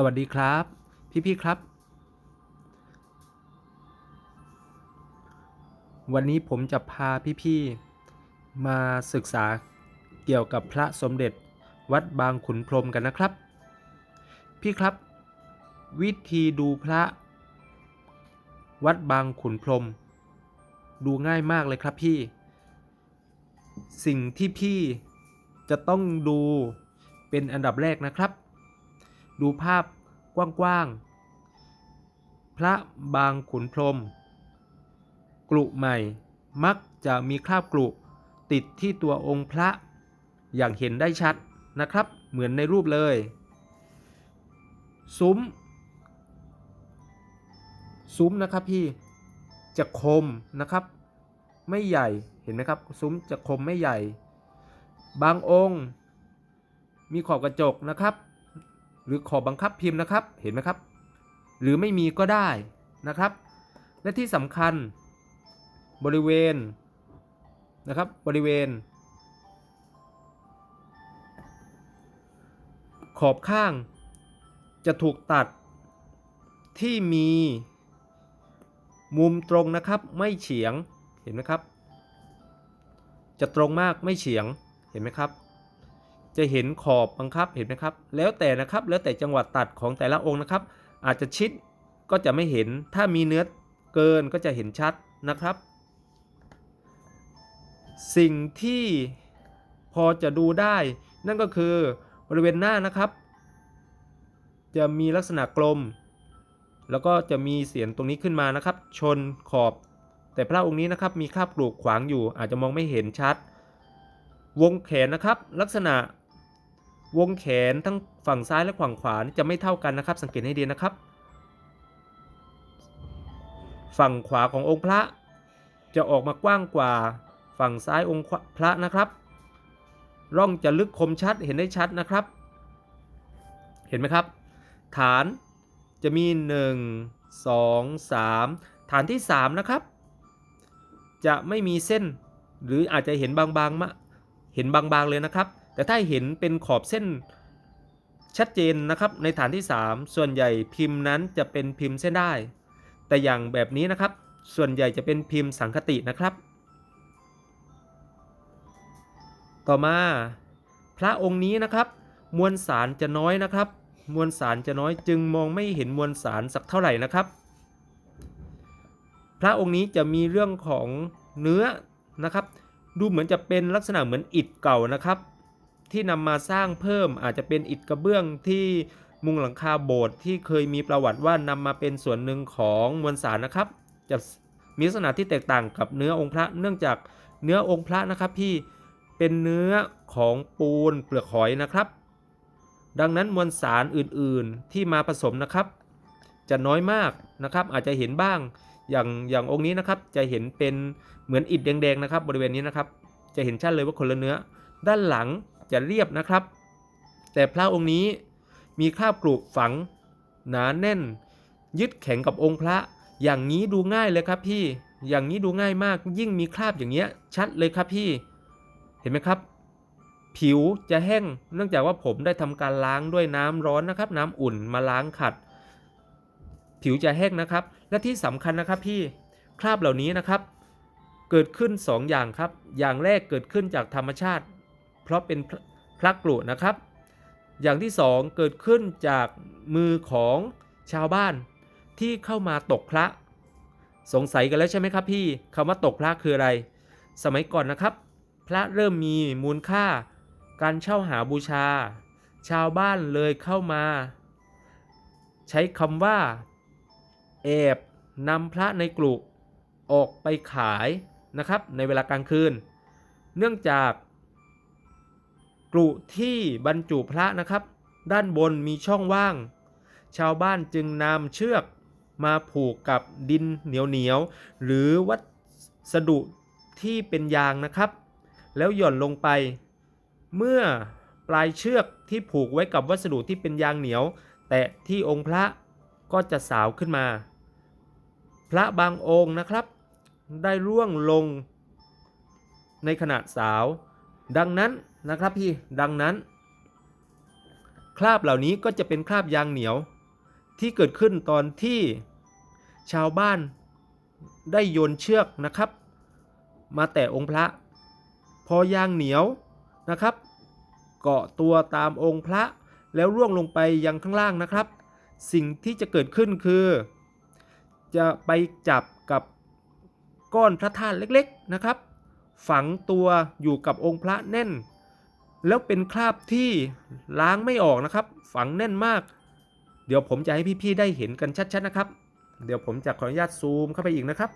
สวัสดีครับ พี่ๆครับ วันนี้ผมจะพาพี่ๆมาศึกษาเกี่ยวกับพระสมเด็จวัดบางขุนพรมกันนะครับ พี่ครับ วิธีดูพระ วัดบางขุนพรม ดูง่ายมากเลยครับพี่ สิ่งที่พี่จะต้องดูเป็นอันดับแรกนะครับ ดูภาพกว้างๆ พระบางขุนพรหมกลุใหม่ มักจะมีคราบกลุติดที่ตัวองค์พระอย่างเห็นได้ชัดนะครับ เหมือนในรูปเลย ซุ้ม ซุ้มนะครับพี่จะคมนะครับ ไม่ใหญ่เห็นไหมครับ ซุ้มจะคมไม่ใหญ่ บางองค์ มีขอบกระจกนะครับ หรือขอบบังคับพิมพ์นะครับ เห็นไหมครับ หรือไม่มีก็ได้นะครับ และที่สำคัญบริเวณนะครับบริเวณ ขอบข้างจะถูกตัดที่มีมุมตรงนะครับไม่เฉียงเห็นไหมครับ จะตรงมากไม่เฉียงเห็นไหมครับ จะเห็นขอบบังคับเห็นไหมครับ แล้วแต่นะครับ แล้วแต่จังหวะตัดของแต่ละองค์นะครับ อาจจะชิดก็จะไม่เห็น ถ้ามีเนื้อเกินก็จะเห็นชัดนะครับ สิ่งที่พอจะดูได้ นั่นก็คือบริเวณหน้านะครับ จะมีลักษณะกลม แล้วก็จะมีเสียงตรงนี้ขึ้นมานะครับ ชนขอบ แต่พระองค์นี้นะครับมีคราบกรูกขวางอยู่อาจจะมองไม่เห็นชัด วงแขนนะครับ ลักษณะ วงแขนทั้งฝั่งซ้ายและฝั่งขวานี่จะไม่เท่ากันนะครับ สังเกตให้ดีนะครับ ฝั่งขวาขององค์พระจะออกมากว้างกว่าฝั่งซ้ายองค์พระนะครับ ร่องจะลึกคมชัดเห็นได้ชัดนะครับ เห็นไหมครับ ฐานจะมี 1 2 3 ฐานที่ 3 นะครับ จะไม่มีเส้น หรืออาจจะเห็นบางๆมาเห็นบางๆเลยนะครับ แต่ถ้าเห็นเป็นขอบเส้นชัดเจนนะครับในฐานที่ 3 ส่วนใหญ่พิมพ์นั้นจะเป็นพิมพ์เส้นได้ แต่อย่างแบบนี้นะครับ ส่วนใหญ่จะเป็นพิมพ์สังคตินะครับ ต่อมาพระองค์นี้นะครับ มวลสารจะน้อยนะครับ มวลสารจะน้อยจึงมองไม่เห็นมวลสารสักเท่าไหร่นะครับ พระองค์นี้จะมีเรื่องของเนื้อนะครับ ดูเหมือนจะเป็นลักษณะเหมือนอิฐเก่านะครับ ที่นำมาสร้างเพิ่มอาจจะเป็นอิฐกระเบื้องที่มุงหลังคาโบสถ์ที่เคยมีประวัติว่านำมาเป็นส่วนหนึ่งของมวลสารนะครับ จะมีลักษณะที่แตกต่างกับเนื้อองค์พระ เนื่องจากเนื้อองค์พระนะครับที่เป็นเนื้อของปูนเปลือกหอยนะครับ ดังนั้นมวลสารอื่นๆที่มาผสมนะครับ จะน้อยมากนะครับ อาจจะเห็นบ้างอย่างอย่างองค์นี้นะครับ จะเห็นเป็นเหมือนอิฐแดงๆนะครับ บริเวณนี้นะครับ จะเห็นชัดเลยว่าคนละเนื้อ ด้านหลัง จะเรียบนะครับ แต่พระองค์นี้มีคราบกรุฝัง หนาแน่น ยึดแข็งกับองค์พระ อย่างนี้ดูง่ายเลยครับพี่ อย่างนี้ดูง่ายมาก ยิ่งมีคราบอย่างเงี้ยชัดเลยครับพี่ เห็นไหมครับ ผิวจะแห้ง เนื่องจากว่าผมได้ทำการล้างด้วยน้ำร้อนนะครับ น้ำอุ่นมาล้างขัด ผิวจะแห้งนะครับ และที่สำคัญนะครับพี่ คราบเหล่านี้นะครับ เกิดขึ้น2อย่างครับ อย่างแรกเกิดขึ้นจากธรรมชาติ เพราะเป็นพระกรุนะครับ อย่างที่2เกิดขึ้นจากมือของชาวบ้านที่เข้ามาตกพระ สงสัยกันแล้วใช่ไหมครับพี่คำว่าตกพระคืออะไร สมัยก่อนนะครับ พระเริ่มมีมูลค่า การเช่าหาบูชา ชาวบ้านเลยเข้ามา ใช้คำว่าแอบนำพระในกลุ่ออกไปขายนะครับในเวลากลางคืน เนื่องจาก กลุ่ที่บรรจุพระนะครับ ด้านบนมีช่องว่าง ชาวบ้านจึงนำเชือกมาผูกกับดินเหนียวเหนียวหรือวัสดุที่เป็นยางนะครับ แล้วหย่อนลงไป เมื่อปลายเชือกที่ผูกไว้กับวัสดุที่เป็นยางเหนียว แตะที่องค์พระก็จะสาวขึ้นมา พระบางองค์นะครับ ได้ร่วงลงในขณะสาว ดังนั้น นะครับพี่ดังนั้น คราบเหล่านี้ก็จะเป็นคราบยางเหนียว ที่เกิดขึ้นตอนที่ชาวบ้านได้โยนเชือกนะครับ มาแต่องค์พระ พอยางเหนียวนะครับ เกาะตัวตามองค์พระแล้วร่วงลงไปยังข้างล่างนะครับ สิ่งที่จะเกิดขึ้นคือ จะไปจับกับก้อนพระธาตุเล็กๆนะครับ ฝังตัวอยู่กับองค์พระแน่น แล้วเป็นคราบที่ล้างไม่ออกนะครับ ฝังแน่นมาก เดี๋ยวผมจะให้พี่ๆได้เห็นกันชัดๆนะครับ เดี๋ยวผมจะขออนุญาตซูมเข้าไปอีกนะครับ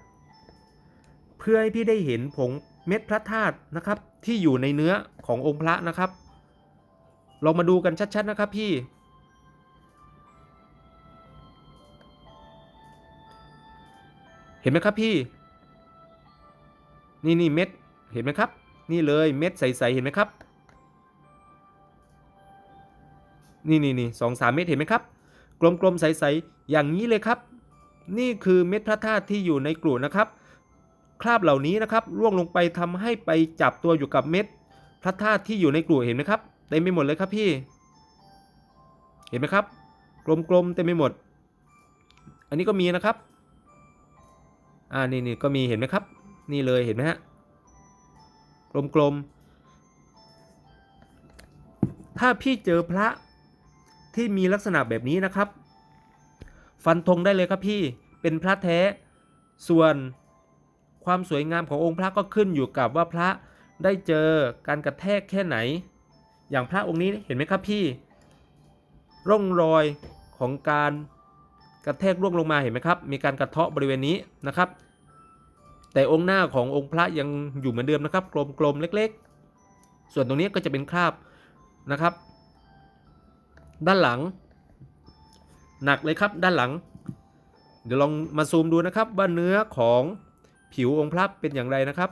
เพื่อให้พี่ได้เห็นผงเม็ดพระธาตุนะครับ ที่อยู่ในเนื้อขององค์พระนะครับลองมาดูกันชัดๆนะครับพี่เห็นไหมครับพี่ นี่นี่เม็ด เห็นไหมครับ นี่เลยเม็ดใสๆ เห็นไหมครับ นี่นี่นี่สองสามเม็ดเห็นไหมครับ กลมๆใสๆอย่างนี้เลยครับ นี่คือเม็ดพระธาตุที่อยู่ในกลุ่นะครับ คราบเหล่านี้นะครับร่วงลงไปทำให้ไปจับตัวอยู่กับเม็ดพระธาตุที่อยู่ในกลุ่เห็นไหมครับเต็มไปหมดเลยครับพี่ เห็นไหมครับ กลมๆเต็มไปหมด อันนี้ก็มีนะครับ อ่านี่นี่ก็มีเห็นไหมครับ นี่เลยเห็นไหมฮะกลมๆถ้าพี่เจอพระ ที่มีลักษณะแบบนี้นะครับ ฟันธงได้เลยครับพี่เป็นพระแท้ ส่วนความสวยงามขององค์พระก็ขึ้นอยู่กับว่าพระได้เจอการกระแทกแค่ไหน อย่างพระองค์นี้เห็นไหมครับพี่ ร่องรอยของการกระแทกร่วงลงมาเห็นไหมครับ มีการกระเทาะบริเวณนี้นะครับ แต่องค์หน้าขององค์พระยังอยู่เหมือนเดิมนะครับ กลมๆเล็ก ๆ ส่วนตรงนี้ก็จะเป็นคราบนะครับ ด้านหลัง หนักเลยครับด้านหลัง เดี๋ยวลองมาซูมดูนะครับว่าเนื้อของผิวองค์พระเป็นอย่างไรนะครับ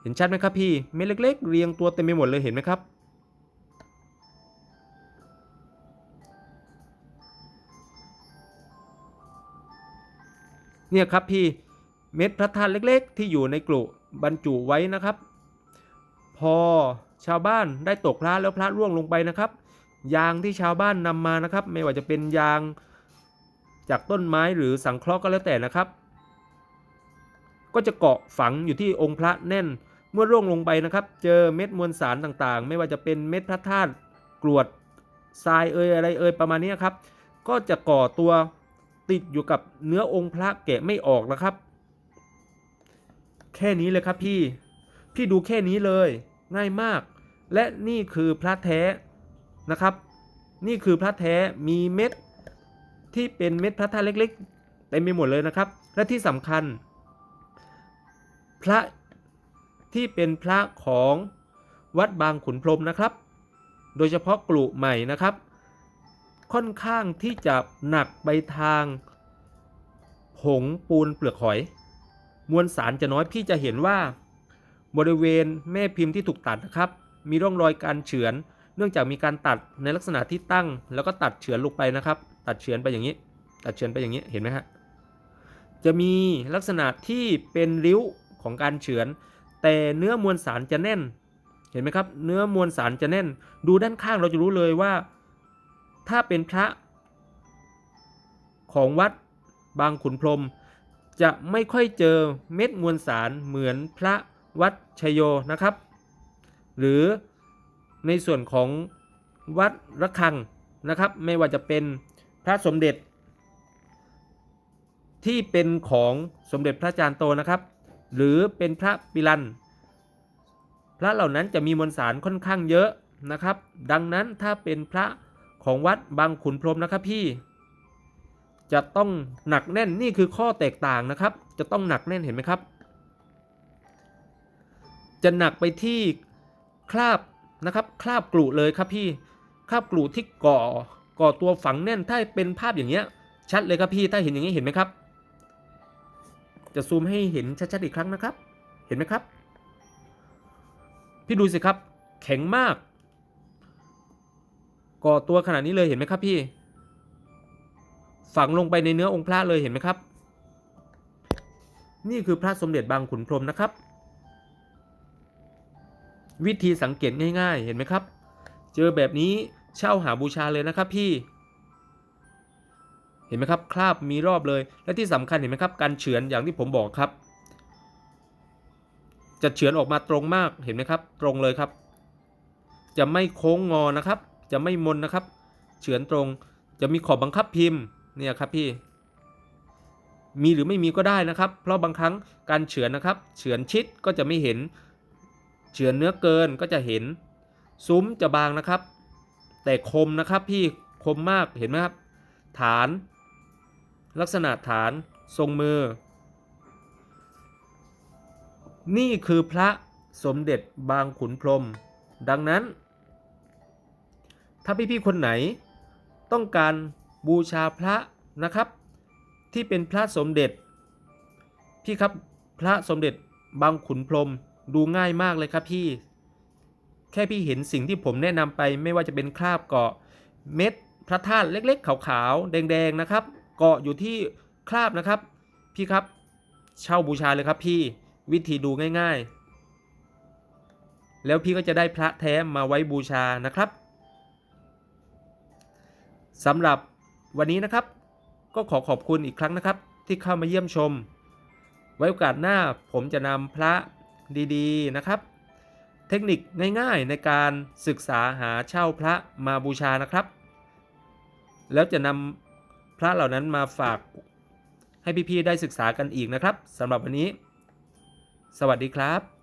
เห็นชัดไหมครับพี่เม็ดเล็ก ๆ เรียงตัวเต็มไปหมดเลยเห็นไหมครับ เนี่ยครับพี่เม็ดพระธาตุเล็ก ๆ ที่อยู่ในกลุ่บรรจุไว้นะครับ พอชาวบ้านได้ตกพระแล้วพระร่วงลงไปนะครับ ยางที่ชาวบ้านนำมานะครับ ไม่ว่าจะเป็นยางจากต้นไม้หรือสังเคราะห์ก็แล้วแต่นะครับ ก็จะเกาะฝังอยู่ที่องค์พระแน่นเมื่อร่วงลงไปนะครับ เจอเม็ดมวลสารต่างๆ ไม่ว่าจะเป็นเม็ดพระธาตุกรวดทรายเอ่ยอะไรเอ่ยประมาณนี้ครับ ก็จะก่อตัวติดอยู่กับเนื้อองค์พระแกะไม่ออกนะครับ แค่นี้เลยครับพี่ พี่ดูแค่นี้เลย ง่ายมาก และนี่คือพระแท้ นะครับ นี่คือพระแท้มีเม็ดที่เป็นเม็ดพระธาตุเล็กๆเต็มไปหมดเลยนะครับ และที่สำคัญ พระที่เป็นพระของวัดบางขุนพรหมนะครับ โดยเฉพาะกลุ่มใหม่นะครับ ค่อนข้างที่จะหนักไปทางผงปูนเปลือกหอย มวลสารจะน้อยพี่จะเห็นว่า บริเวณแม่พิมพ์ที่ถูกตัดนะครับ มีร่องรอยการเฉือน เนื่องจากมีการตัดในลักษณะที่ตั้ง แล้วก็ตัดเฉือนลงไปนะครับ ตัดเฉือนไปอย่างนี้ ตัดเฉือนไปอย่างนี้เห็นไหมฮะจะมีลักษณะที่เป็นริ้วของการเฉือน แต่เนื้อมวลสารจะแน่น เห็นไหมครับ เนื้อมวลสารจะแน่น ดูด้านข้างเราจะรู้เลยว่า ถ้าเป็นพระของวัดบางขุนพรม จะไม่ค่อยเจอเม็ดมวลสารเหมือนพระวัดชยโยนะครับ หรือ ในส่วนของวัดระฆังนะครับ ไม่ว่าจะเป็นพระสมเด็จ ที่เป็นของสมเด็จพระจารย์โตนะครับ หรือเป็นพระปิลันพระเหล่านั้นจะมีมวลสารค่อนข้างเยอะนะครับ ดังนั้นถ้าเป็นพระของวัดบางขุนพรมนะครับพี่ จะต้องหนักแน่นนี่คือข้อแตกต่างนะครับ จะต้องหนักแน่นเห็นไหมครับ จะหนักไปที่คราบ นะครับ คราบกลุเลยครับพี่ คราบกลุที่ก่อ ก่อตัวฝังแน่น ถ้าเป็นภาพอย่างเงี้ย ชัดเลยครับพี่ ถ้าเห็นอย่างนี้เห็นไหมครับ จะซูมให้เห็นชัดๆอีกครั้งนะครับ เห็นไหมครับ พี่ดูสิครับ แข็งมาก ก่อตัวขนาดนี้เลยเห็นไหมครับพี่ ฝังลงไปในเนื้อองค์พระเลยเห็นไหมครับ นี่คือพระสมเด็จบางขุนพรหมนะครับ วิธีสังเกตง่าย ๆ เห็นไหมครับ เจอแบบนี้เช่าหาบูชาเลยนะครับพี่ เห็นไหมครับ คราบมีรอบเลย และที่สำคัญเห็นไหมครับ การเฉือนอย่างที่ผมบอกครับ จะเฉือนออกมาตรงมากเห็นไหมครับ ตรงเลยครับ จะไม่โค้งงอนะครับ จะไม่มนนะครับ เฉือนตรง จะมีขอบบังคับพิมพ์เนี่ยครับพี่ มีหรือไม่มีก็ได้นะครับ เพราะบางครั้งการเฉือนนะครับ เฉือนชิดก็จะไม่เห็น เฉือนเนื้อเกินก็จะเห็น ซุ้มจะบางนะครับ แต่คมนะครับพี่คมมากเห็นไหมครับ ฐาน ลักษณะฐานทรงมือ นี่คือพระสมเด็จบางขุนพรม ดังนั้น ถ้าพี่ๆคนไหน ต้องการบูชาพระนะครับ ที่เป็นพระสมเด็จ พี่ครับพระสมเด็จบางขุนพรม ดูง่ายมากเลยครับพี่ แค่พี่เห็นสิ่งที่ผมแนะนำไปไม่ว่าจะเป็นคราบเกาะเม็ดพระธาตุเล็ก ๆ ขาวๆ แดง ๆ นะครับ เกาะอยู่ที่คราบนะครับ พี่ครับ เช่าบูชาเลยครับพี่วิธีดูง่าย ๆ แล้วพี่ก็จะได้พระแท้มาไว้บูชานะครับสำหรับวันนี้นะครับ ก็ขอขอบคุณอีกครั้งนะครับ ที่เข้ามาเยี่ยมชม ไว้โอกาสหน้าผมจะนำพระ ดีๆนะครับ เทคนิคง่ายๆในการศึกษาหาเช่าพระมาบูชานะครับ แล้วจะนำพระเหล่านั้นมาฝากให้พี่ๆได้ศึกษากันอีกนะครับสำหรับวันนี้ สวัสดีครับ